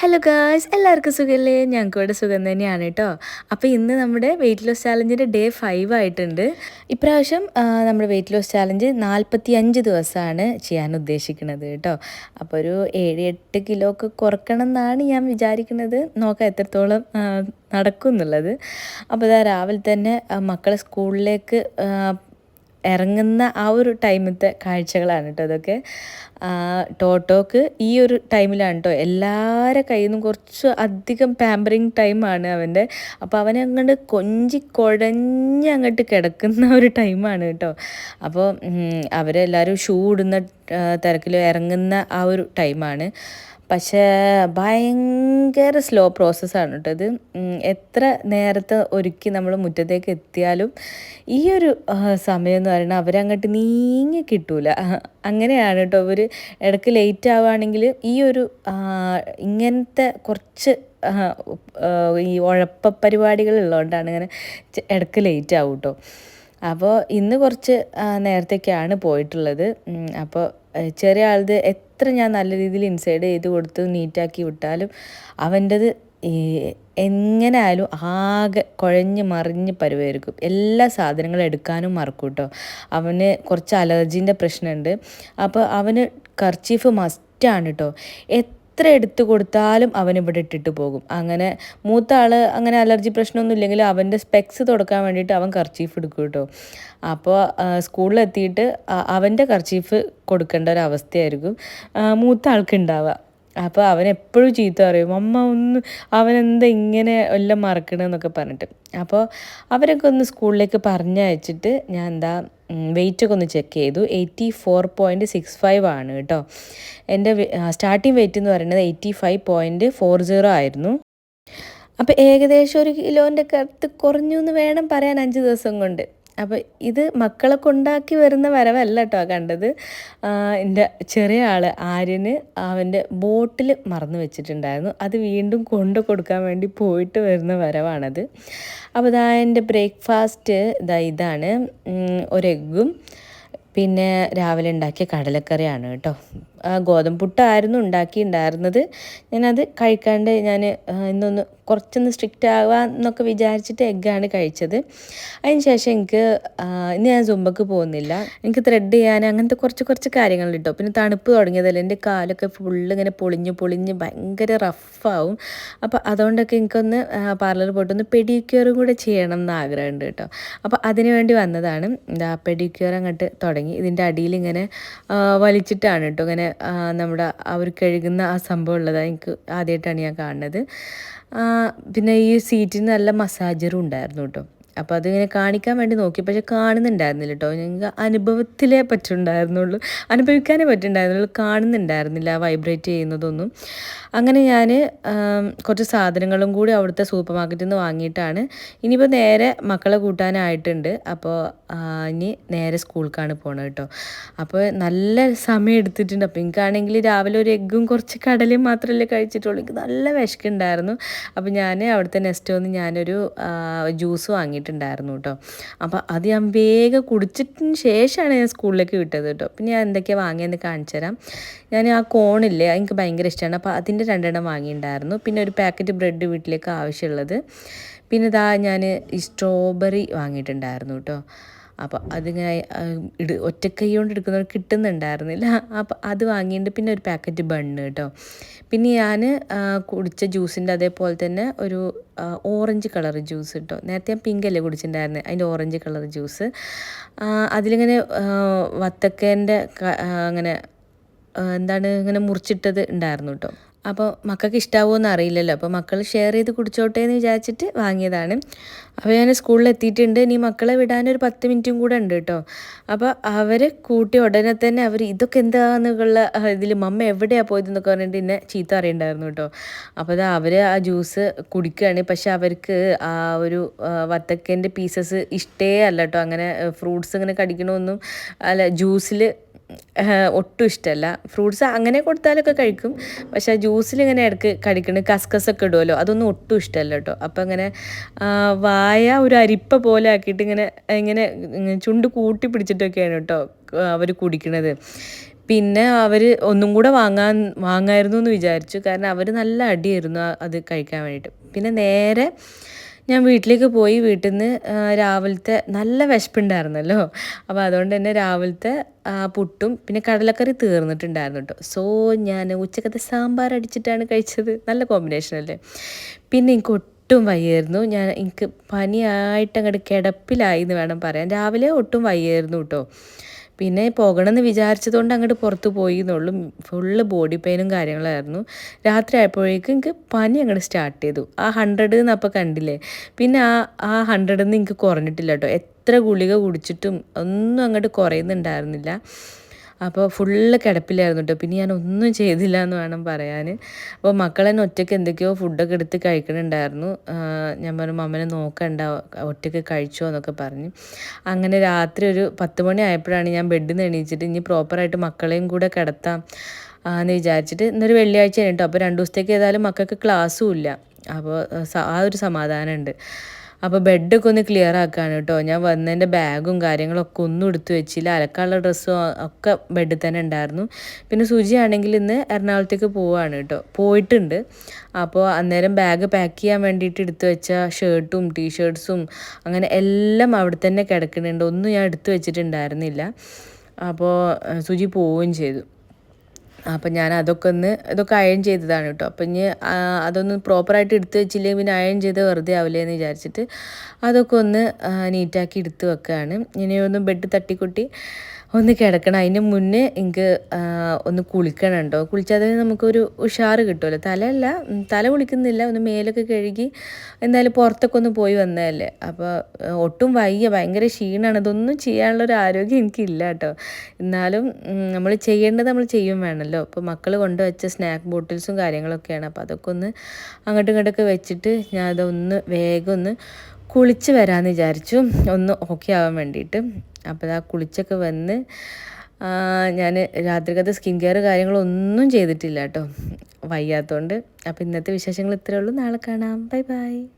Hello girls എല്ലാവർക്കും സുഖമല്ലേ ഞങ്ങൾക്ക് ഇവിടെ സുഖം തന്നെയാണ് കേട്ടോ. അപ്പോൾ ഇന്ന് നമ്മുടെ വെയിറ്റ് ലോസ് ചാലഞ്ചിന്റെ ഡേ ഫൈവ് ആയിട്ടുണ്ട്. ഇപ്രാവശ്യം നമ്മുടെ വെയിറ്റ് ലോസ് ചാലഞ്ച് നാൽപ്പത്തി അഞ്ച് ദിവസമാണ് ചെയ്യാൻ ഉദ്ദേശിക്കുന്നത് കേട്ടോ. അപ്പോൾ ഒരു ഏഴ് എട്ട് കിലോ ഒക്കെ കുറക്കണം എന്നാണ് ഞാൻ വിചാരിക്കുന്നത്. നോക്കാം എത്രത്തോളം നടക്കും എന്നുള്ളത് അപ്പോൾ ഇതാ രാവിലെ തന്നെ മക്കളെ സ്കൂളിലേക്ക് ഇറങ്ങുന്ന ആ ഒരു ടൈമത്തെ കാഴ്ചകളാണ് കേട്ടോ അതൊക്കെ. ടോട്ടോക്ക് ഈ ഒരു ടൈമിലാണ് കേട്ടോ എല്ലാവരുടെ കയ്യിൽ നിന്നും കുറച്ച് അധികം പാമ്പറിങ് ടൈമാണ് അവന്റെ. അപ്പോൾ അവനെ അങ്ങോട്ട് കൊഞ്ചി കുഴഞ്ഞ് അങ്ങോട്ട് കിടക്കുന്ന ഒരു ടൈമാണ് കേട്ടോ. അപ്പോൾ അവരെല്ലാവരും ഷൂ ഇടുന്ന തിരക്കിൽ ഇറങ്ങുന്ന ആ ഒരു ടൈമാണ് പക്ഷേ ഭയങ്കര സ്ലോ പ്രോസസ്സാണ് കേട്ടോ ഇത്. എത്ര നേരത്തെ ഒരുക്കി നമ്മൾ മുറ്റത്തേക്ക് എത്തിയാലും ഈ ഒരു സമയം എന്ന് പറയുന്നത് അവരങ്ങോട്ട് നീങ്ങി കിട്ടൂല. അങ്ങനെയാണ് കേട്ടോ അവർ ഇടയ്ക്ക് ലേറ്റ് ആവുകയാണെങ്കിൽ ഈ ഒരു ഇങ്ങനത്തെ കുറച്ച് ഈ ഉഴപ്പ പരിപാടികൾ ഉള്ളതുകൊണ്ടാണ് ഇങ്ങനെ ഇടയ്ക്ക് ലേറ്റ് ആവും കേട്ടോ. അപ്പോൾ ഇന്ന് കുറച്ച് നേരത്തേക്കാണ് പോയിട്ടുള്ളത്. അപ്പോൾ ചെറിയ ആളത് എത്ര ഞാൻ നല്ല രീതിയിൽ ഇൻസൈഡ് ചെയ്ത് കൊടുത്ത് നീറ്റാക്കി വിട്ടാലും അവന്റെത് എങ്ങനെ ആയാലും ആകെ കുഴഞ്ഞ് മറിഞ്ഞ് പരുവായിരിക്കും. എല്ലാ സാധനങ്ങളും എടുക്കാനും മറക്കും കേട്ടോ അവന് കുറച്ച് അലർജീന്റെ പ്രശ്നമുണ്ട്. അപ്പോൾ അവന് കർച്ചീഫ് മസ്റ്റാണ് കേട്ടോ എത്ര എടുത്തു കൊടുത്താലും അവൻ ഇവിടെ ഇട്ടിട്ട് പോകും. അങ്ങനെ മൂത്ത ആൾ അങ്ങനെ അലർജി പ്രശ്നമൊന്നും ഇല്ലെങ്കിൽ അവന്റെ സ്പെക്സ് തുടക്കാൻ വേണ്ടിയിട്ട് അവൻ കർച്ചീഫ് എടുക്കും കേട്ടോ. അപ്പോൾ സ്കൂളിലെത്തിയിട്ട് അവന്റെ കർച്ചീഫ് കൊടുക്കേണ്ട ഒരു അവസ്ഥയായിരിക്കും. മൂത്ത ആൾക്ക് ഉണ്ടാവുക. അപ്പോൾ അവൻ എപ്പോഴും ചീത്ത പറയും അമ്മ ഒന്ന് അവനെന്താ ഇങ്ങനെ എല്ലാം മറക്കണമെന്നൊക്കെ പറഞ്ഞിട്ട്. അപ്പോൾ അവരൊക്കെ ഒന്ന് സ്കൂളിലേക്ക് പറഞ്ഞയച്ചിട്ട് ഞാൻ എന്താ വെയിറ്റൊക്കെ ഒന്ന് ചെക്ക് ചെയ്തു. Eighty four point six five ആണ് കേട്ടോ. എന്റെ സ്റ്റാർട്ടിങ് വെയിറ്റ് എന്ന് പറയുന്നത് eighty five point four zero ആയിരുന്നു. അപ്പോൾ ഏകദേശം ഒരു കിലോന്റെ കറുത്ത് കുറഞ്ഞു എന്ന് വേണം പറയാൻ അഞ്ച് ദിവസം കൊണ്ട്. അപ്പോൾ ഇത് മക്കളെ കൊണ്ടാക്കി വരുന്ന വരവല്ല കേട്ടോ കണ്ടത്. എന്റെ ചെറിയ ആൾ ആര്യന് അവന്റെ ബോട്ടിൽ മറന്നു വെച്ചിട്ടുണ്ടായിരുന്നു. അത് വീണ്ടും കൊണ്ടു കൊടുക്കാൻ വേണ്ടി പോയിട്ട് വരുന്ന വരവാണത്. അപ്പോൾ ഇതാ എന്റെ ബ്രേക്ക്ഫാസ്റ്റ് ഇതാ ഇതാണ്. ഒരു പിന്നെ രാവിലെ ഉണ്ടാക്കിയ കടലക്കറിയാണ് കേട്ടോ. ഗോതമ്പ് പുട്ടായിരുന്നു ഉണ്ടാക്കിയിട്ടുണ്ടായിരുന്നത്. ഞാനത് കഴിക്കാണ്ട് ഞാൻ ഇന്നൊന്ന് കുറച്ചൊന്ന് സ്ട്രിക്റ്റ് ആവാന്നൊക്കെ വിചാരിച്ചിട്ട് എഗ്ഗാണ് കഴിച്ചത്. അതിന് ശേഷം എനിക്ക് ഇന്ന് ഞാൻ സുമ്പക്ക് പോകുന്നില്ല. എനിക്ക് ത്രെഡ് ചെയ്യാൻ അങ്ങനത്തെ കുറച്ച് കുറച്ച് കാര്യങ്ങൾ കിട്ടും പിന്നെ തണുപ്പ് തുടങ്ങിയതല്ലേ എന്റെ കാലൊക്കെ ഫുള്ള് ഇങ്ങനെ പൊളിഞ്ഞ് പൊളിഞ്ഞ് ഭയങ്കര റഫാവും അപ്പോൾ അതുകൊണ്ടൊക്കെ എനിക്കൊന്ന് പാർലറിൽ പോയിട്ടൊന്ന് പെഡിക്യൂറും കൂടെ ചെയ്യണം എന്ന് ആഗ്രഹമുണ്ട് കേട്ടോ അപ്പോൾ അതിന് വേണ്ടി വന്നതാണ്. എന്താ പെഡിക്യൂർ അങ്ങോട്ട് തുടങ്ങി. ഇതിന്റെ അടിയിൽ ഇങ്ങനെ വലിച്ചിട്ടാണ് കേട്ടോ ഇങ്ങനെ ആ, നമ്മുടെ അവർ കഴുകുന്ന ആ സംഭവം ഉള്ളത് എനിക്ക് ആദ്യമായിട്ടാണ് ഞാൻ കാണുന്നത്. പിന്നെ ഈ സീറ്റിന് നല്ല മസാജറും ഉണ്ടായിരുന്നു കേട്ടോ. അപ്പോൾ അതിങ്ങനെ കാണിക്കാൻ വേണ്ടി നോക്കി. പക്ഷെ കാണുന്നുണ്ടായിരുന്നില്ല കേട്ടോ ഞങ്ങൾക്ക് അനുഭവത്തിലേ പറ്റുണ്ടായിരുന്നുള്ളൂ അനുഭവിക്കാനേ പറ്റുണ്ടായിരുന്നുള്ളൂ കാണുന്നുണ്ടായിരുന്നില്ല വൈബ്രേറ്റ് ചെയ്യുന്നതൊന്നും. അങ്ങനെ ഞാൻ കുറച്ച് സാധനങ്ങളും കൂടി അവിടുത്തെ സൂപ്പർ മാർക്കറ്റിൽ നിന്ന് വാങ്ങിയിട്ടാണ്. ഇനിയിപ്പോൾ നേരെ മക്കളെ കൂട്ടാനായിട്ടുണ്ട്. അപ്പോൾ ഇനി നേരെ സ്കൂൾക്കാണ് പോണത് കേട്ടോ അപ്പോൾ നല്ല സമയം എടുത്തിട്ടുണ്ട്. അപ്പോൾ എനിക്കാണെങ്കിൽ രാവിലെ ഒരു എഗ്ഗും കുറച്ച് കടലയും മാത്രമല്ലേ കഴിച്ചിട്ടുള്ളൂ. എനിക്ക് നല്ല വിശക്കുണ്ടായിരുന്നു. അപ്പോൾ ഞാൻ അവിടുത്തെ നെക്സ്റ്റ് വന്ന് ഞാനൊരു ജ്യൂസ് വാങ്ങിയിട്ടുണ്ടായിരുന്നു കേട്ടോ. അപ്പോൾ അത് ഞാൻ വേഗം കുടിച്ചിട്ടിന് ശേഷമാണ് ഞാൻ സ്കൂളിലേക്ക് വിട്ടത് കേട്ടോ. പിന്നെ ഞാൻ എന്തൊക്കെയാണ് വാങ്ങിയെന്ന് കാണിച്ചു തരാം. ഞാൻ ആ കോണില്ലേ എനിക്ക് ഭയങ്കര ഇഷ്ടമാണ് അപ്പോൾ അതിന്റെ രണ്ടെണ്ണം വാങ്ങിയിട്ടുണ്ടായിരുന്നു. പിന്നെ ഒരു പാക്കറ്റ് ബ്രെഡ് വീട്ടിലേക്ക് ആവശ്യമുള്ളത്. പിന്നെ ഇതാ ഞാൻ ഈ സ്ട്രോബെറി വാങ്ങിയിട്ടുണ്ടായിരുന്നു കേട്ടോ. അപ്പോൾ അതിങ്ങനെ ഇട് ഒറ്റക്കൈ കൊണ്ട് എടുക്കുന്നവർ കിട്ടുന്നുണ്ടായിരുന്നില്ല. അപ്പോൾ അത് വാങ്ങിയിട്ട് പിന്നെ ഒരു പാക്കറ്റ് ബണ്ണ് കേട്ടോ പിന്നെ ഞാൻ കുടിച്ച ജ്യൂസിന്റെ അതേപോലെ തന്നെ ഒരു ഓറഞ്ച് കളർ ജ്യൂസ് കേട്ടോ നേരത്തെ ഞാൻ പിങ്ക് അല്ലേ കുടിച്ചിട്ടുണ്ടായിരുന്നത് അതിന്റെ ഓറഞ്ച് കളർ ജ്യൂസ്. അതിലിങ്ങനെ വത്തക്കേന്റെ അങ്ങനെ എന്താണ് ഇങ്ങനെ മുറിച്ചിട്ടത് ഉണ്ടായിരുന്നു കേട്ടോ അപ്പോൾ മക്കൾക്ക് ഇഷ്ടാവുമെന്ന് അറിയില്ലല്ലോ. അപ്പോൾ മക്കൾ ഷെയർ ചെയ്ത് കുടിച്ചോട്ടെ എന്ന് വിചാരിച്ചിട്ട് വാങ്ങിയതാണ്. അപ്പോൾ ഞാൻ സ്കൂളിൽ എത്തിയിട്ടുണ്ട്. ഇനി മക്കളെ വിടാനൊരു പത്ത് മിനിറ്റും കൂടെ ഉണ്ട് കേട്ടോ. അപ്പോൾ അവരെ കൂട്ടി ഉടനെ തന്നെ അവർ ഇതൊക്കെ എന്താണെന്നുള്ള ഇതിൽ മമ്മ എവിടെയാണ് പോയതെന്നൊക്കെ പറഞ്ഞിട്ട് എന്നെ ചീത്ത അറിയണ്ടായിരുന്നു കേട്ടോ. അപ്പോൾ അത് അവർ ആ ജ്യൂസ് കുടിക്കുകയാണ് പക്ഷെ അവർക്ക് ആ ഒരു വത്തക്കന്റെ പീസസ് ഇഷ്ടേ അല്ല കേട്ടോ. അങ്ങനെ ഫ്രൂട്ട്സ് ഇങ്ങനെ കടിക്കണമെന്നും അല്ല. ജ്യൂസിൽ ഒട്ടും ഇഷ്ടമല്ല ഫ്രൂട്ട്സ് അങ്ങനെ കൊടുത്താലൊക്കെ കഴിക്കും. പക്ഷെ ജ്യൂസിൽ ഇങ്ങനെ ഇടയ്ക്ക് കഴിക്കണ കസ്കസൊക്കെ ഇടുമല്ലോ അതൊന്നും ഒട്ടും ഇഷ്ടമല്ല കേട്ടോ. അപ്പം അങ്ങനെ വായ ഒരു അരിപ്പ പോലെ ആക്കിയിട്ട് ഇങ്ങനെ ഇങ്ങനെ ചുണ്ട് കൂട്ടി പിടിച്ചിട്ടൊക്കെയാണ് കേട്ടോ അവർ കുടിക്കണത്. പിന്നെ അവർ ഒന്നും കൂടെ വാങ്ങാൻ വാങ്ങായിരുന്നു എന്ന് വിചാരിച്ചു. കാരണം അവർ നല്ല അടിയായിരുന്നു അത് കഴിക്കാൻ വേണ്ടിയിട്ട്. പിന്നെ നേരെ ഞാൻ വീട്ടിലേക്ക് പോയി വീട്ടിൽ നിന്ന് രാവിലത്തെ നല്ല വിശപ്പുണ്ടായിരുന്നല്ലോ. അപ്പോൾ അതുകൊണ്ട് തന്നെ രാവിലത്തെ പുട്ടും പിന്നെ കടലക്കറി തീർന്നിട്ടുണ്ടായിരുന്നു കേട്ടോ സോ ഞാൻ ഉച്ചക്കത്തെ സാമ്പാർ അടിച്ചിട്ടാണ് കഴിച്ചത്. നല്ല കോമ്പിനേഷൻ അല്ലേ? പിന്നെ എനിക്ക് ഒട്ടും വയ്യായിരുന്നു. ഞാൻ എനിക്ക് പനിയായിട്ട് അങ്ങോട്ട് കിടപ്പിലായി എന്ന് വേണം പറയാൻ. രാവിലെ ഒട്ടും വയ്യായിരുന്നു കേട്ടോ പിന്നെ പോകണമെന്ന് വിചാരിച്ചതുകൊണ്ട് അങ്ങോട്ട് പുറത്ത് പോയി എന്നുള്ളൂ ഫുള്ള് ബോഡി പെയിനും കാര്യങ്ങളായിരുന്നു. രാത്രി ആയപ്പോഴേക്കും എനിക്ക് പനി അങ്ങോട്ട് സ്റ്റാർട്ട് ചെയ്തു. ആ ഹൺഡ്രഡ് എന്ന് അപ്പോൾ കണ്ടില്ലേ? പിന്നെ ആ ആ ഹൺഡ്രഡിൽ നിന്ന് എനിക്ക് കുറഞ്ഞിട്ടില്ല കേട്ടോ എത്ര ഗുളിക കുടിച്ചിട്ടും ഒന്നും അങ്ങോട്ട് കുറയുന്നുണ്ടായിരുന്നില്ല. അപ്പോൾ ഫുള്ള് കിടപ്പിലായിരുന്നു കേട്ടോ. പിന്നെ ഞാൻ ഒന്നും ചെയ്തില്ല എന്ന് വേണം പറയാൻ. അപ്പോൾ മക്കളെ ഒറ്റയ്ക്ക് എന്തൊക്കെയോ ഫുഡൊക്കെ എടുത്ത് കഴിക്കണുണ്ടായിരുന്നു. ഞാൻ പറഞ്ഞു മമ്മനെ നോക്കണ്ട ഒറ്റയ്ക്ക് കഴിച്ചോ എന്നൊക്കെ പറഞ്ഞു. അങ്ങനെ രാത്രി ഒരു പത്ത് മണി ആയപ്പോഴാണ് ഞാൻ ബെഡിൽ നിന്ന് എണീച്ചിട്ട് ഇനി പ്രോപ്പറായിട്ട് മക്കളെയും കൂടെ കിടത്താം എന്ന് വിചാരിച്ചിട്ട് ഇന്നൊരു വെള്ളിയാഴ്ച കേട്ടോ. അപ്പോൾ രണ്ട് ദിവസത്തേക്ക് ഏതായാലും മക്കൾക്ക് ക്ലാസ്സും ഇല്ല. അപ്പോൾ ആ ഒരു സമാധാനമുണ്ട്. അപ്പോൾ ബെഡൊക്കെ ഒന്ന് ക്ലിയർ ആക്കുകയാണ് കേട്ടോ. ഞാൻ വന്നതിന്റെ ബാഗും കാര്യങ്ങളൊക്കെ ഒന്നും എടുത്തു വെച്ചില്ല. അലക്കാനുള്ള ഡ്രസ്സും ഒക്കെ ബെഡിൽ തന്നെ ഉണ്ടായിരുന്നു. പിന്നെ സുജിയാണെങ്കിൽ ഇന്ന് എറണാകുളത്തേക്ക് പോവാണ് കേട്ടോ. പോയിട്ടുണ്ട്. അപ്പോൾ അന്നേരം ബാഗ് പാക്ക് ചെയ്യാൻ വേണ്ടിയിട്ട് എടുത്തു വെച്ച ഷർട്ടും ടീഷർട്ട്സും അങ്ങനെ എല്ലാം അവിടെ തന്നെ കിടക്കുന്നുണ്ട്. ഒന്നും ഞാൻ എടുത്തു വെച്ചിട്ടുണ്ടായിരുന്നില്ല. അപ്പോൾ സുജി പോവുകയും ചെയ്തു. അപ്പം ഞാൻ അതൊക്കെ ഒന്ന് ഇതൊക്കെ അയൺ ചെയ്തതാണ് കേട്ടോ. അപ്പം ഇനി അതൊന്ന് പ്രോപ്പറായിട്ട് എടുത്ത് വെച്ചില്ലെങ്കിൽ പിന്നെ അയൺ ചെയ്ത് വെറുതെ ആവില്ലേ എന്ന് വിചാരിച്ചിട്ട് അതൊക്കെ ഒന്ന് നീറ്റാക്കി എടുത്ത് വെക്കുകയാണ് ഇനി ഒന്ന് ബെഡ് തട്ടിക്കൊട്ടി ഒന്ന് കിടക്കണം. അതിന് മുന്നേ എനിക്ക് ഒന്ന് കുളിക്കണം കേട്ടോ. കുളിച്ചാൽ തന്നെ നമുക്കൊരു ഉഷാറ് കിട്ടുമല്ലോ. തലയല്ല തല കുളിക്കുന്നില്ല. ഒന്ന് മേലൊക്കെ കഴുകി എന്തായാലും പുറത്തൊക്കെ ഒന്ന് പോയി വന്നതല്ലേ. അപ്പോൾ ഒട്ടും വയ്യ. ഭയങ്കര ക്ഷീണമാണ് ഇതൊന്നും ചെയ്യാനുള്ളൊരു ആരോഗ്യം എനിക്കില്ല കേട്ടോ. എന്നാലും നമ്മൾ ചെയ്യേണ്ടത് നമ്മൾ ചെയ്യും വേണമല്ലോ. അപ്പോൾ മക്കൾ കൊണ്ടുവച്ച സ്നാക്ക് ബോട്ടിൽസും കാര്യങ്ങളൊക്കെയാണ്. അപ്പോൾ അതൊക്കെ ഒന്ന് അങ്ങോട്ടും ഇങ്ങോട്ടൊക്കെ വെച്ചിട്ട് ഞാൻ അതൊന്ന് വേഗം ഒന്ന് കുളിച്ച് വരാമെന്ന് വിചാരിച്ചു. ഒന്ന് ഓക്കെ ആവാൻ വേണ്ടിയിട്ട്. അപ്പോൾ ആ കുളിച്ചൊക്കെ വന്ന് ഞാൻ രാത്രിക്കത്തെ സ്കിൻ കെയർ കാര്യങ്ങളൊന്നും ചെയ്തിട്ടില്ല കേട്ടോ. വയ്യാത്തതുകൊണ്ട് അപ്പോൾ ഇന്നത്തെ വിശേഷങ്ങൾ ഇത്രയേ ഉള്ളൂ. നാളെ കാണാം. Bye bye